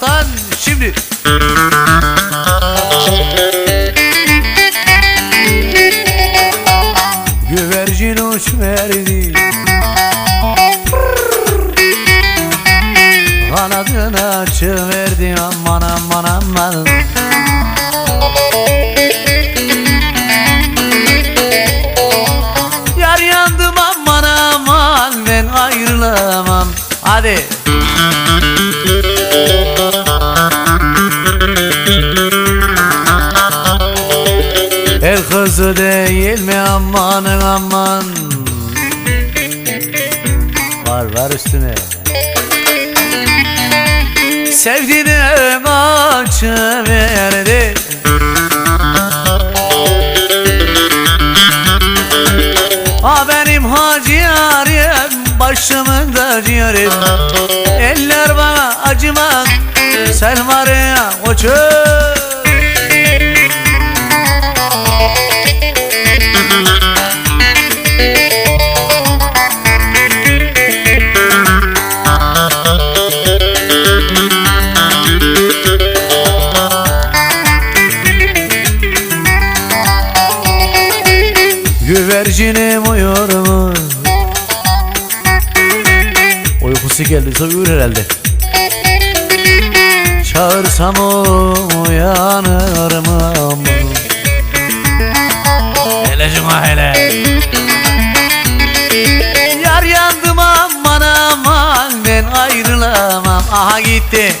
三。Kızı değil mi? Amanın aman. Var var üstüne. Sevdiğine kaçıverdi Ha benim hacı yarim Başımın tacı yarim Eller bana acımaz Sen var ya koçum geldi. Çağırsam uyanır mı? Hele şuna hele. Yar yandım aman aman ben ayrılamam. Aha gitti.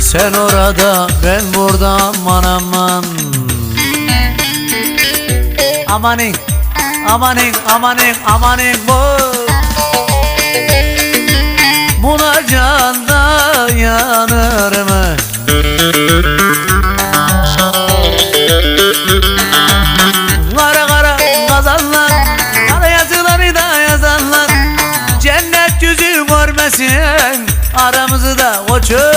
Sen orada ben burada aman aman. Amanin Amanin amanin amanin bu Buna can dayanır mı? Kara kara kazanlar Kara yazıları da yazanlar. Cennet yüzü görmesin Aramızı da koçum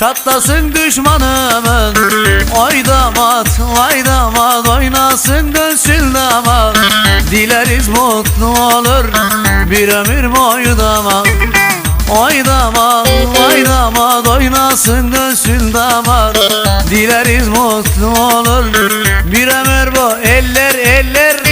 Çatlasın düşmanımız Oy damat vay damat Oynasın dönsün damat. Dileriz mutlu olur Bir ömür boyu damat. Oy damat, vay damat Oynasın dönsün damat. Dileriz mutlu olur Bir ömür bu eller eller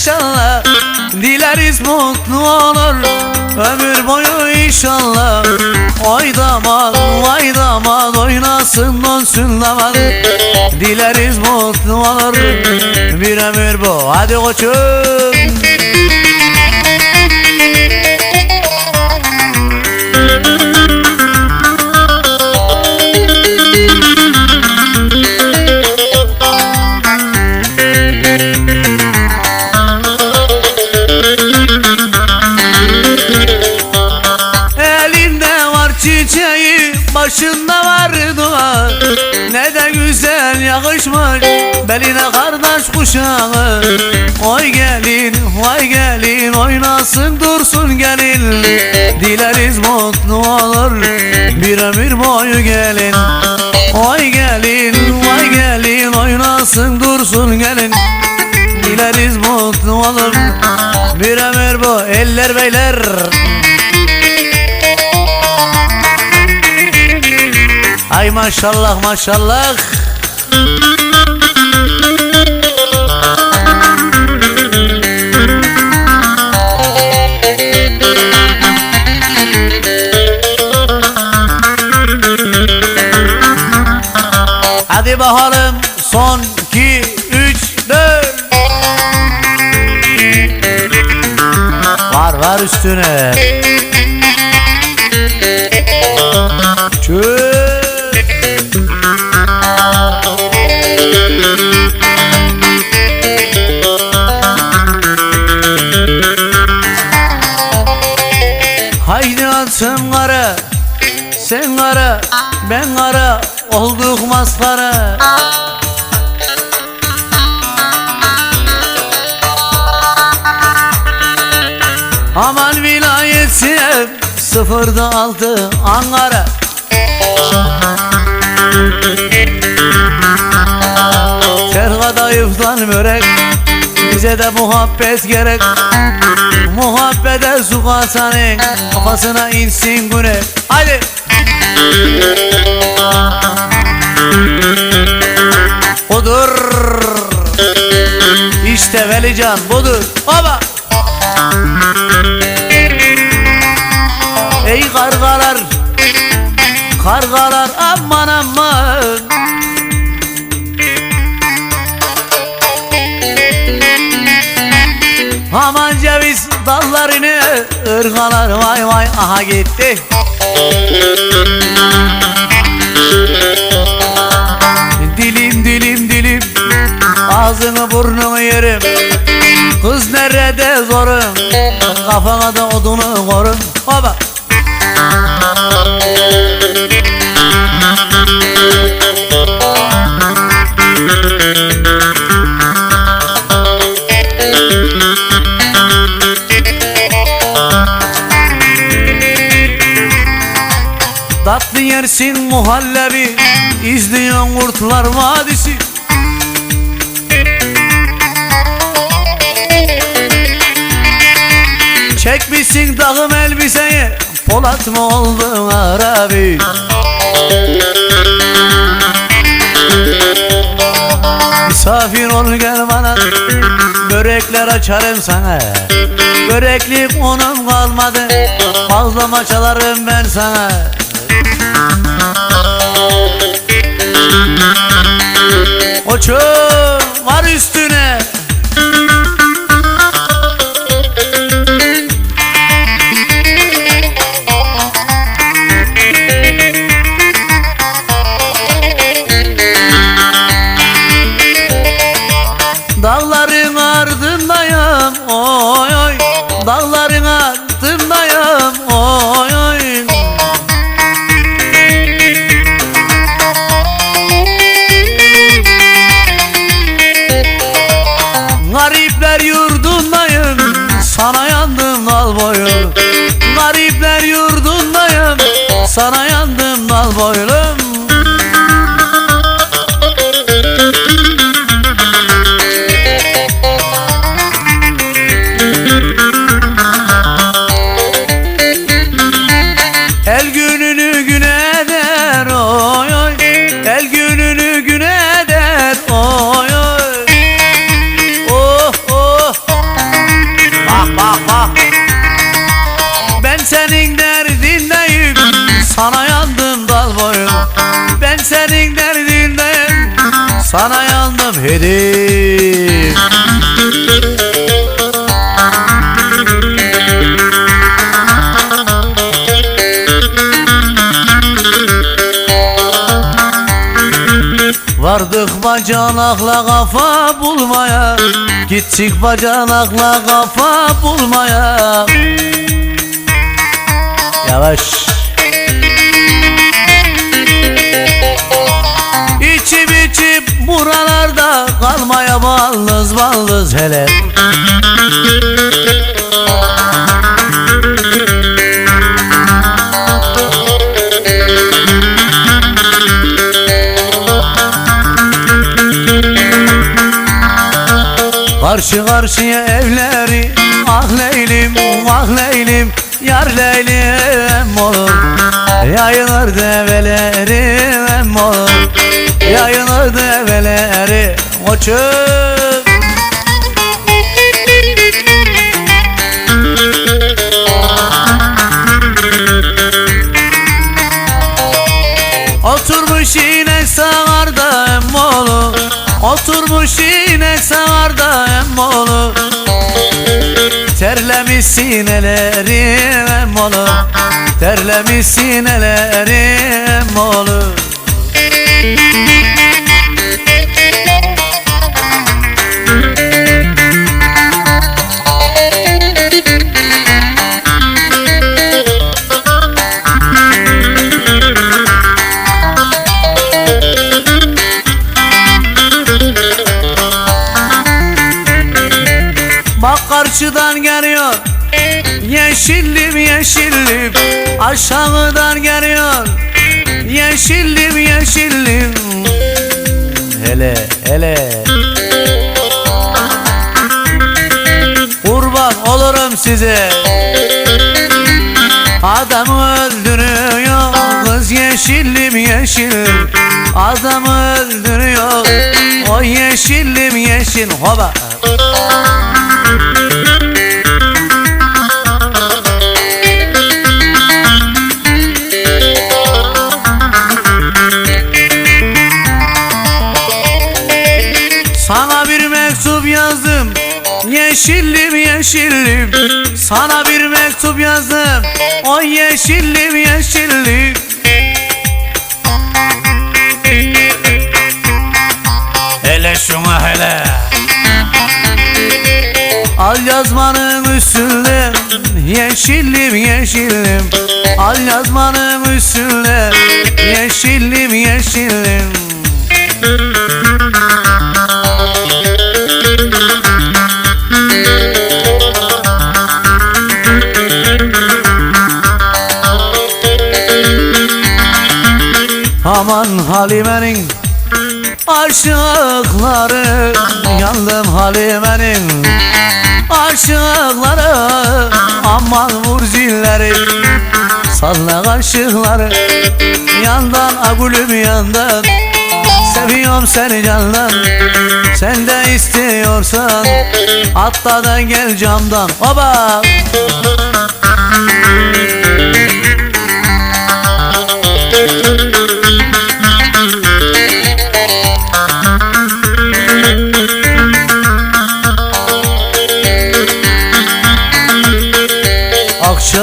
inşallah. Dileriz mutlu olur Ömür boyu inşallah. Oy damat vay damat Oynasın dönsün damat. Dileriz mutlu olur Bir ömür bu. Hadi koçum kuşağı Oy gelin vay gelin Oynasın dursun gelin. Dileriz mutlu olur Bir ömür boyu gelin. Oy gelin vay gelin Oynasın dursun gelin. Dileriz mutlu olur Bir ömür bu. Eller beyler. Ay maşallah maşallah Hadi bakalım son iki üç dört. Var var üstüne. Çöp Sıfırda altı Ankara. Sergada yuftan börek Bize de muhabbet gerek. Muhabbete su katanın Kafasına insin güne Hadi Budur. İşte Velican budur. Baba Ey kargalar Kargalar aman aman. Aman ceviz dallarını ırgalar vay vay aha gitti. Dilim dilim dilim Ağzını burnunu yerim. Kız nerede zorum Kafana da odunu korum. Baba Yersin muhallebi İzliyorsun kurtlar vadisi. Çekmişsin dağım elbiseyi Polat mı oldun Arabi? Misafir ol gel bana Börekler açarım sana. Böreklik unum kalmadı Fazla çalarım ben sana Koçum var üstüne hedim Vardık bacanakla kafa bulmaya Gittik bacanakla kafa bulmaya. Yavaş. İçip içip buralarda kalmaya baldız baldız hele. Karşı karşıya evleri Ah leylim ah leylim Yar leylim olur. Yayılır develerim em olur. Yayılır develeri Koçum Oturmuş yine sağarda emmoğlu Oturmuş yine sağarda emmoğlu Terlemişsin ellerim oğlum. Terlemişsin ellerim oğlum Yeşillim Aşağıdan geliyor. Yeşillim yeşillim. Hele hele. Kurban olurum size. Adamı öldürüyor Kız yeşillim yeşillim Adamı öldürüyor O yeşillim yeşil. Hoba Yeşillim yeşillim. Sana bir mektup yazdım. O yeşillim yeşillim. Hele şuna hele. Al yazmanın üstünde Yeşillim yeşillim. Al yazmanın üstünde Yeşillim yeşillim Aman Halime'nin aşıkları Yandım Halime'nin aşıkları. Aman vur zilleri Salla kaşıkları Yandan agulüm yandan. Seviyorum seni candan Sen de istiyorsan. Atla da gel camdan Oba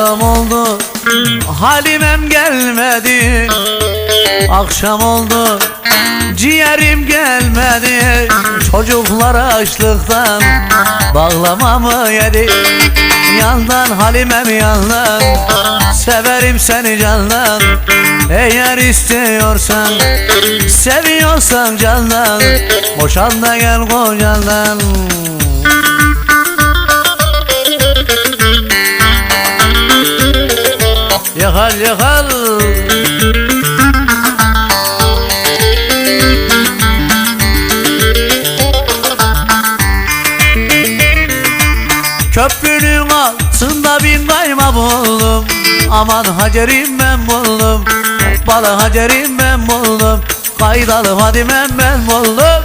Akşam oldu Halimem gelmedi. Akşam oldu Ciğerim gelmedi. Çocuklar açlıktan Bağlamamı yedi. Yandan Halimem yandan Severim seni candan. Eğer istiyorsan Seviyorsan candan Boşan da gel kocandan Yakal yakal Köprünün altında bin kayma buldum Aman Hacer'im ben buldum. Balı Hacer'im ben buldum. Kaydalı Hadimem ben buldum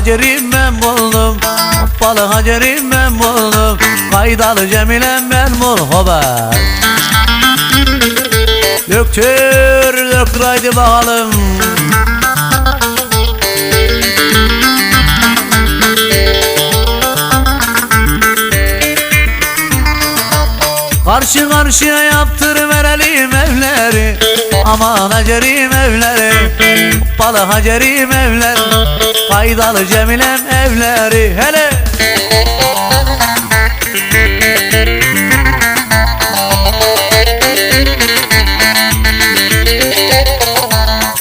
Hacer'im ben buldum. Hoppalı Hacer'im ben buldum. Kaydalı Cemile'm ben hoba Döktür döktür haydi bakalım. Karşı karşıya yaptır verelim evleri Aman Hacer'im evleri Hoppalı Hacer'im evler Kaydalı Cemilem evleri Hele.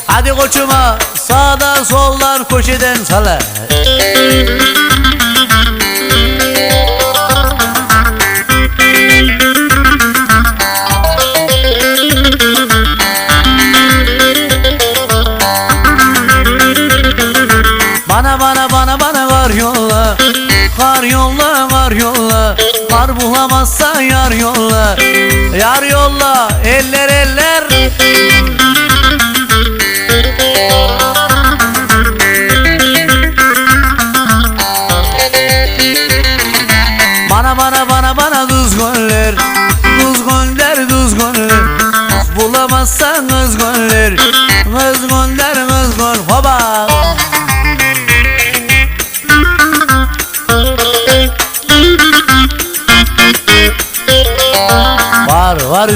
Hadi koçuma sağdan soldan köşeden sala Kar yolla var yolla. Kar bulamazsa yar yolla. Yar yolla. Eller eller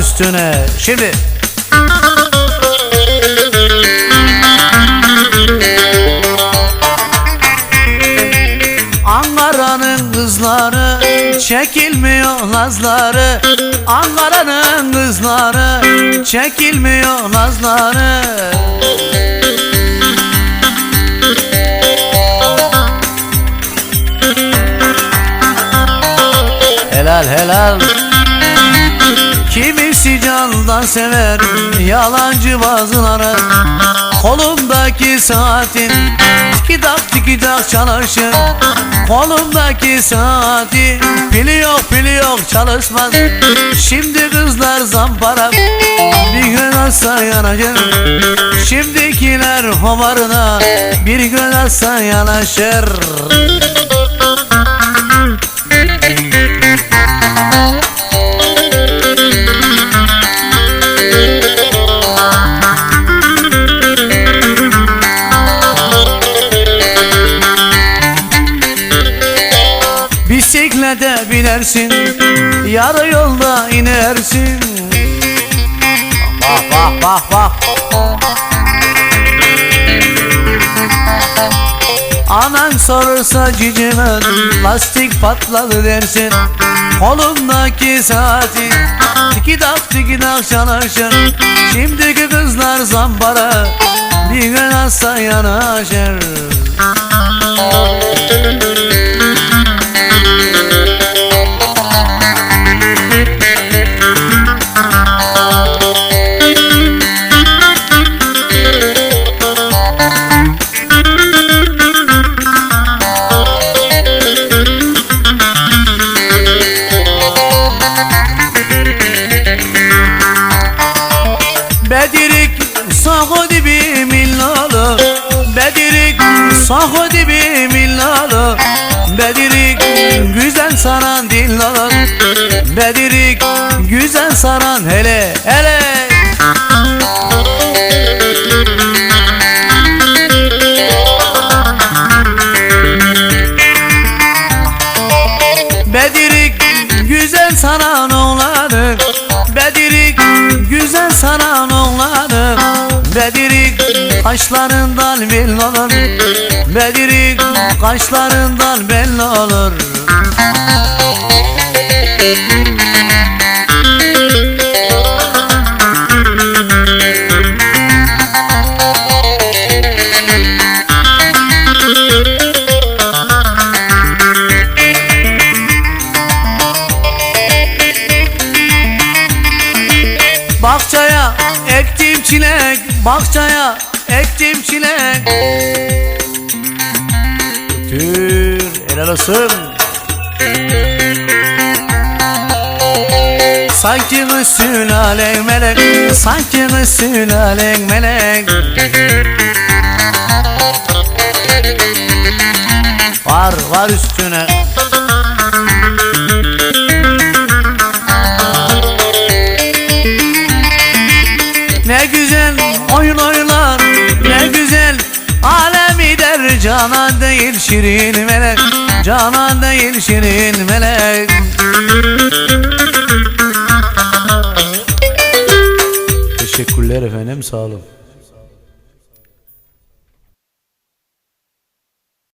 üstüne. Şimdi. Ankara'nın kızları çekilmiyor nazları. Ankara'nın kızları çekilmiyor nazları. Helal helal Kimisi candan sever yalancı bazıları. Kolumdaki saatin tikidak tikidak çalışır. Kolumdaki saati pili yok pili yok çalışmaz. Şimdi kızlar zampara bir gün atsa yanacak Şimdikiler homarına bir gün atsa yanaşır Binersin Yarı yolda inersin. Bak bak bak bak Anan sorursa cicime lastik patladı dersin. Kolumdaki saati tikidak tikidak çalışır Şimdiki kızlar zampara bir gün atsa yanaşır Bedirik saho dibi millalı. Bedirik saho dibi millalı Bedirik güzel saran dillalı Bedirik güzel saran hele hele kaşlarından belli olur Bedirik kaşlarından belli olur Bahçaya ektim çilek Bahçaya Olsun Sanki sülalen melek Sanki sülalen melek. Var var üstüne. Ne güzel oyun oynar Ne güzel alemi der Canan değil şirin melek Canan değil şirin melek. Teşekkürler efendim sağ olun